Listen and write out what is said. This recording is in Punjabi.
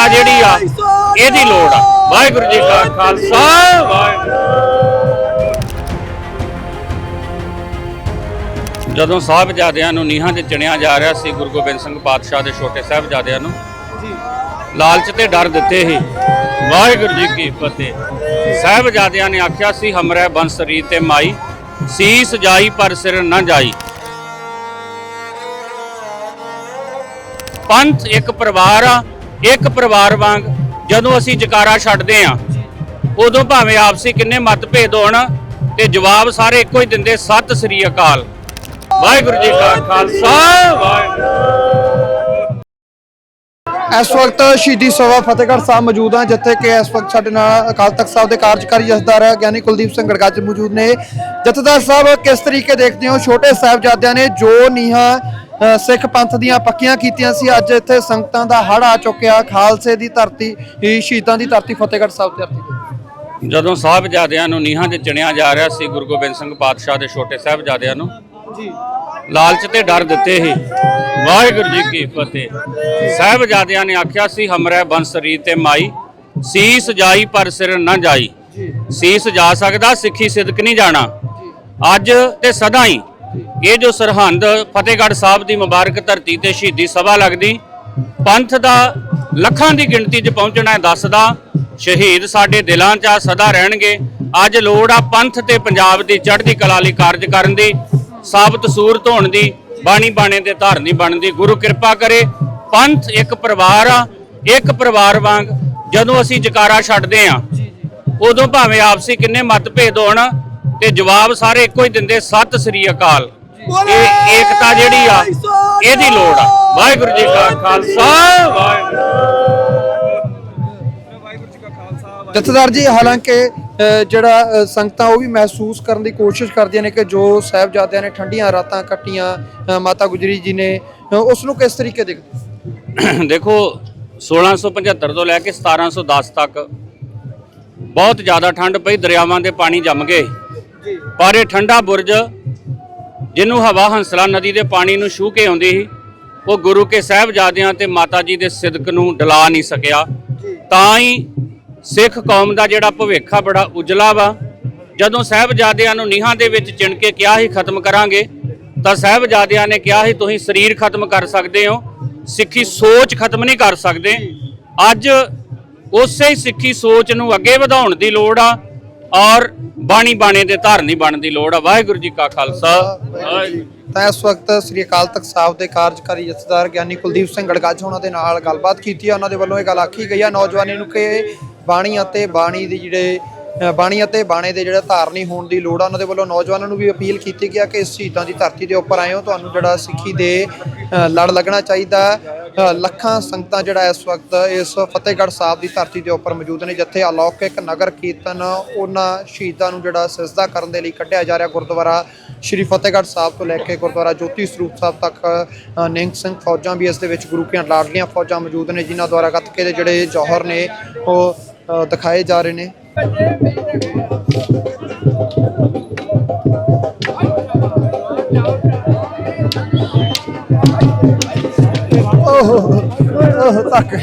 ਏਕਤਾ ਜਿਹੜੀ ਆ ਇਹਦੀ ਲੋੜ ਆ। ਵਾਹਿਗੁਰੂ ਜੀ ਕਾ ਖਾਲਸਾ ਵਾਹਿਗੁਰੂ। ਜਦੋਂ ਸਾਹਿਬਜ਼ਾਦਿਆਂ ਨੂੰ ਨੀਹਾਂ ਤੇ ਚਿਣਿਆ ਜਾ ਰਿਹਾ ਸੀ ਗੁਰੂ ਗੋਬਿੰਦ ਸਿੰਘ ਪਾਤਸ਼ਾਹ ਦੇ ਛੋਟੇ ਸਾਹਿਬਜ਼ਾਦਿਆਂ ਨੂੰ ਲਾਲਚ ਤੇ ਡਰ ਦਿੱਤੇ ਸੀ। ਵਾਹਿਗੁਰੂ ਜੀ ਕੀ ਫਤਿਹ। ਸਾਹਿਬਜ਼ਾਦਿਆਂ ਨੇ ਆਖਿਆ ਸੀ ਹਮਰੇ ਬੰਸਰੀ ਤੇ ਮਾਈ ਸੀਸ ਜਾਈ ਪਰ ਸਿਰ ਨਾ ਜਾਈ। ਪੰਥ ਇੱਕ ਪਰਿਵਾਰ ਆ ਇੱਕ ਪਰਿਵਾਰ ਵਾਂਗ ਜਦੋਂ ਅਸੀਂ ਜਕਾਰਾ ਛੱਡਦੇ ਆ ਉਦੋਂ ਭਾਵੇਂ ਆਪਸੀ ਕਿੰਨੇ ਮਤਭੇਦ ਹੋਣ ਤੇ ਜਵਾਬ ਸਾਰੇ ਇੱਕੋ ਹੀ ਦਿੰਦੇ, ਸਤਿ ਸ੍ਰੀ ਅਕਾਲ। ਵਾਹਿਗੁਰੂ ਜੀ ਕਾ ਖਾਲਸਾ, ਵਾਹਿਗੁਰੂ। ਇਸ ਵਕਤ ਸ਼ਹੀਦੀ ਸਭਾ ਫਤਿਹਗੜ੍ਹ ਸਾਹਿਬ ਮੌਜੂਦ ਆ ਜਿੱਥੇ ਕਿ ਇਸ ਵਕਤ ਸਾਡੇ ਨਾਲ ਅਕਾਲ ਤਖਤ ਸਾਹਿਬ ਦੇ ਕਾਰਜਕਾਰੀ ਜਥੇਦਾਰ ਗਿਆਨੀ ਕੁਲਦੀਪ ਸਿੰਘ ਗੜਗੱਜ ਮੌਜੂਦ ਨੇ। ਜਥੇਦਾਰ ਸਾਹਿਬ, ਕਿਸ ਤਰੀਕੇ ਦੇਖਦੇ ਹੋ? ਛੋਟੇ ਸਾਹਿਬਜ਼ਾਦਿਆਂ ਨੇ ਜੋ ਨੀਹਾਂ ਸਿੱਖ ਪੰਥ ਦੀਆਂ ਪੱਕੀਆਂ ਕੀਤੀਆਂ ਸੀ। ਅੱਜ ਇੱਥੇ ਸੰਗਤਾਂ ਦਾ ਹੜ ਆ ਚੁੱਕਿਆ। ਖਾਲਸੇ ਦੀ ਧਰਤੀ ਸ਼ਹੀਦਾਂ ਦੀ ਧਰਤੀ ਫਤਿਹਗੜ੍ਹ ਸਾਹਿਬ ਧਰਤੀ। ਜਦੋਂ ਸਾਹਿਬਜ਼ਾਦਿਆਂ ਨੂੰ ਨੀਹਾਂ ਤੇ ਚਿਣਿਆ ਜਾ ਰਿਹਾ ਸੀ ਗੁਰੂ ਗੋਬਿੰਦ ਸਿੰਘ ਪਾਤਸ਼ਾਹ ਦੇ ਛੋਟੇ ਸਾਹਿਬਜ਼ਾਦਿਆਂ ਨੂੰ ਜੀ। ਲਾਲਚ ਤੇ ਡਰ ਦਿੱਤੇ ਸੀ। ਵਾਹਿਗੁਰੂ ਜੀ ਕੀ ਫਤਿਹ। ਸਾਹਿਬਜ਼ਾਦਿਆਂ ਨੇ ਆਖਿਆ ਸੀ ਹਮਰੇ ਬੰਸਰੀ ਤੇ ਮਾਈ ਸੀਸ ਜਾਈ ਪਰ ਸਿਰ ਨਾ ਜਾਈ। ਸੀਸ ਜਾ ਸਕਦਾ ਸਿੱਖੀ ਸਿਦਕ ਨਹੀਂ ਜਾਣਾ। ਅੱਜ ਤੇ ਸਦਾ ਹੀ ਇਹ ਜੋ ਸਰਹੰਦ ਫਤਿਹਗੜ੍ਹ ਸਾਹਿਬ ਦੀ ਮੁਬਾਰਕ ਧਰਤੀ ਤੇ ਸ਼ਹੀਦੀ ਸਭਾ ਲੱਗਦੀ, ਪੰਥ ਦਾ ਲੱਖਾਂ ਦੀ ਗਿਣਤੀ 'ਚ ਪਹੁੰਚਣਾ ਦੱਸਦਾ, ਸ਼ਹੀਦ ਸਾਡੇ ਦਿਲਾਂ 'ਚ ਆ, ਸਦਾ ਰਹਿਣਗੇ। ਅੱਜ ਲੋੜ ਆ ਪੰਥ ਤੇ ਪੰਜਾਬ ਦੀ ਚੜ੍ਹਦੀ ਕਲਾ ਲਈ ਕਾਰਜ ਕਰਨ ਦੀ, ਸਾਬਤ ਸੂਰਤ ਹੋਣ ਦੀ, ਬਾਣੀ ਬਾਣੇ ਤੇ ਧਾਰਨੀ ਬਣਨ ਦੀ ਗੁਰੂ ਕਿਰਪਾ ਕਰੇ, ਪੰਥ ਇੱਕ ਪਰਿਵਾਰ ਆ, ਇੱਕ ਪਰਿਵਾਰ ਵਾਂਗ ਜਦੋਂ ਅਸੀਂ ਜਕਾਰਾ ਛੱਡਦੇ ਆ, ਉਦੋਂ ਭਾਵੇਂ ਆਪਸੀ ਕਿੰਨੇ ਮਤਭੇਦ ਹੋਣ ਤੇ ਜਵਾਬ ਸਾਰੇ ਇੱਕੋ ਹੀ ਦਿੰਦੇ ਸਤਿ ਸ੍ਰੀ ਅਕਾਲ। ਇਹ ਏਕਤਾ ਜਿਹੜੀ ਆ ਇਹਦੀ ਲੋੜ ਆ। ਵਾਹਿਗੁਰੂ ਜੀ ਕਾ ਖਾਲਸਾ ਵਾਹਿਗੁਰੂ। ਜਥੇਦਾਰ ਜੀ ਹਾਲਾਂਕਿ ਜਿਹੜਾ ਸੰਗਤਾਂ ਉਹ ਵੀ ਮਹਿਸੂਸ ਕਰਨ ਦੀ ਕੋਸ਼ਿਸ਼ ਕਰਦੀਆਂ ਨੇ ਕਿ ਜੋ ਸਾਹਿਬਜ਼ਾਦਿਆਂ ਨੇ ਠੰਡੀਆਂ ਰਾਤਾਂ ਕੱਟੀਆਂ ਮਾਤਾ ਗੁਜਰੀ ਜੀ ਨੇ ਉਸ ਨੂੰ ਕਿਸ ਤਰੀਕੇ ਦੇਖਦੇ ਦੇਖੋ 1675 ਤੋਂ ਲੈ ਕੇ 1710 ਤੱਕ ਬਹੁਤ ਜ਼ਿਆਦਾ ਠੰਡ ਪਈ ਦਰਿਆਵਾਂ ਦੇ ਪਾਣੀ ਜੰਮ ਗਏ। ਪਰ ਇਹ ਠੰਡਾ ਬੁਰਜ ਜਿਹਨੂੰ ਹਵਾ ਹੰਸਲਾ ਨਦੀ ਦੇ ਪਾਣੀ ਨੂੰ ਛੂਹ ਕੇ ਆਉਂਦੀ ਸੀ ਉਹ ਗੁਰੂ ਕੇ ਸਾਹਿਬਜ਼ਾਦਿਆਂ ਤੇ ਮਾਤਾ ਜੀ ਦੇ ਸਿਦਕ ਨੂੰ ਡਲਾ ਨਹੀਂ ਸਕਿਆ। ਤਾਂ ਹੀ ਸਿੱਖ ਕੌਮ ਦਾ ਜਿਹੜਾ ਭਵਿੱਖ ਆ ਬੜਾ ਉਜਲਾ ਵਾ। ਜਦੋਂ ਸਾਹਿਬਜ਼ਾਦਿਆਂ ਨੂੰ ਨੀਹਾਂ ਦੇ ਵਿੱਚ ਚਿਣ ਕੇ ਕਿਹਾ ਹੀ ਖਤਮ ਕਰਾਂਗੇ ਤਾਂ ਸਾਹਿਬਜ਼ਾਦਿਆਂ ਨੇ ਕਿਹਾ ਸੀ ਤੁਸੀਂ ਸਰੀਰ ਖਤਮ ਕਰ ਸਕਦੇ ਹੋ ਸਿੱਖੀ ਸੋਚ ਖਤਮ ਨਹੀਂ ਕਰ ਸਕਦੇ। ਅੱਜ ਉਸੇ ਹੀ ਸਿੱਖੀ ਸੋਚ ਨੂੰ ਅੱਗੇ ਵਧਾਉਣ ਦੀ ਲੋੜ ਆ ਔਰ ਬਾਣੀ ਬਾਣੇ ਦੇ ਧਾਰਨੀ ਬਣਨ ਦੀ ਲੋੜ ਆ। ਵਾਹਿਗੁਰੂ ਜੀ ਕਾ ਖਾਲਸਾ। ਵਾਹਿਗੁਰੂ ਤਾਂ ਇਸ ਵਕਤ ਸ੍ਰੀ ਅਕਾਲ ਤਖਤ ਸਾਹਿਬ ਦੇ ਕਾਰਜਕਾਰੀ ਜਥੇਦਾਰ ਗਿਆਨੀ ਕੁਲਦੀਪ ਸਿੰਘ ਗੜਗੱਜ ਉਹਨਾਂ ਦੇ ਨਾਲ ਗੱਲਬਾਤ ਕੀਤੀ ਹੈ ਉਹਨਾਂ ਦੇ ਵੱਲੋਂ ਇਹ ਗੱਲ ਆਖੀ ਗਈ ਹੈ ਨੌਜਵਾਨੀ ਨੂੰ ਕਿ ਬਾਣੀ ਅਤੇ ਬਾਣੀ ਦੀ ਜਿਹੜੇ ਬਾਣੀ ਅਤੇ ਬਾਣੇ ਦੇ ਜਿਹੜੇ ਧਾਰਨੀ ਹੋਣ ਦੀ ਲੋੜ ਆ, ਉਹਨਾਂ ਦੇ ਵੱਲੋਂ ਨੌਜਵਾਨਾਂ ਨੂੰ ਵੀ ਅਪੀਲ ਕੀਤੀ ਗਿਆ ਕਿ ਇਸ ਸ਼ਹੀਦਾਂ ਦੀ ਧਰਤੀ ਦੇ ਉੱਪਰ ਆਏ ਹੋ ਤੁਹਾਨੂੰ ਜਿਹੜਾ ਸਿੱਖੀ ਦੇ ਲੜ ਲੱਗਣਾ ਚਾਹੀਦਾ। ਲੱਖਾਂ ਸੰਗਤਾਂ ਜਿਹੜਾ ਇਸ ਵਕਤ ਇਸ ਫਤਿਹਗੜ੍ਹ ਸਾਹਿਬ ਦੀ ਧਰਤੀ ਦੇ ਉੱਪਰ ਮੌਜੂਦ ਨੇ, ਜਿੱਥੇ ਅਲੌਕਿਕ ਨਗਰ ਕੀਰਤਨ ਉਹਨਾਂ ਸ਼ਹੀਦਾਂ ਨੂੰ ਜਿਹੜਾ ਸਿਜਦਾ ਕਰਨ ਦੇ ਲਈ ਕੱਢਿਆ ਜਾ ਰਿਹਾ ਗੁਰਦੁਆਰਾ ਸ਼੍ਰੀ ਫਤਿਹਗੜ੍ਹ ਸਾਹਿਬ ਤੋਂ ਲੈ ਕੇ ਗੁਰਦੁਆਰਾ ਜੋਤੀ ਸਰੂਪ ਸਾਹਿਬ ਤੱਕ। ਨਿੰਗ ਸਿੰਘ ਫੌਜਾਂ ਵੀ ਇਸ ਦੇ ਵਿੱਚ ਗੁਰੂ ਕੀਆਂ ਲਾਡਲੀਆਂ ਫੌਜਾਂ ਮੌਜੂਦ ਨੇ, ਜਿਨ੍ਹਾਂ ਦੁਆਰਾ ਗੱਤਕੇ ਦੇ ਜਿਹੜੇ ਜੌਹਰ ਨੇ, ਉਹ ਦਿਖਾਏ ਜਾ ਰਹੇ ਨੇ। ਓਹ ਓਹ ਤੱਕ।